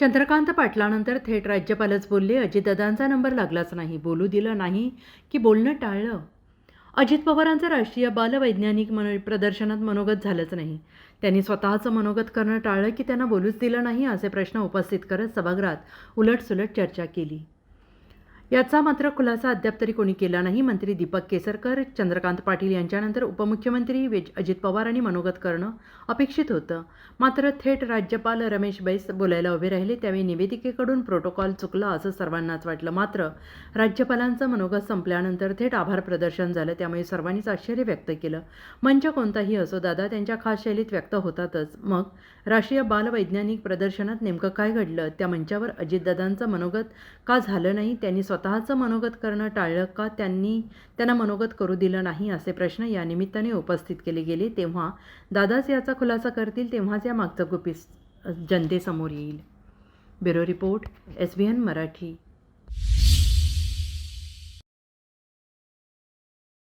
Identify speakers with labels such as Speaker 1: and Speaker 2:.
Speaker 1: चंद्रकांत पाटलानंतर थेट राज्यपालच बोलले. अजितदादांचा नंबर लागलाच नाही. बोलू दिलं नाही की बोलणं टाळलं. अजित पवारांचं राष्ट्रीय बालवैज्ञानिक मन प्रदर्शनात मनोगत झालंच नाही. त्यांनी स्वतःचं मनोगत करणं टाळलं की त्यांना बोलूच दिलं नाही असे प्रश्न उपस्थित करत सभागृहात उलटसुलट चर्चा केली. याचा मात्र खुलासा अद्याप तरी कोणी केला नाही. मंत्री दीपक केसरकर चंद्रकांत पाटील यांच्यानंतर उपमुख्यमंत्री वेज अजित पवार आणि मनोगत करणं अपेक्षित होतं. मात्र थेट राज्यपाल रमेश बैस बोलायला उभे राहिले त्यावेळी निवेदिकेकडून प्रोटोकॉल चुकला असं सर्वांनाच वाटलं. मात्र राज्यपालांचं मनोगत संपल्यानंतर थेट आभार प्रदर्शन झालं त्यामुळे सर्वांनीच आश्चर्य व्यक्त केलं. मंच कोणताही असो दादा त्यांच्या खास शैलीत व्यक्त होतातच. मग राष्ट्रीय बालवैज्ञानिक प्रदर्शनात नेमकं काय घडलं? त्या मंचावर अजितदादांचं मनोगत का झालं नाही? त्यांनी स्वतःचं मनोगत करणं टाळलं का त्यांनी त्यांना मनोगत करू दिलं नाही असे प्रश्न या निमित्ताने उपस्थित केले गेले. तेव्हा दादाच याचा खुलासा करतील तेव्हाच या मागचं गुपित जनतेसमोर येईल. Bureau report S B N Marathi.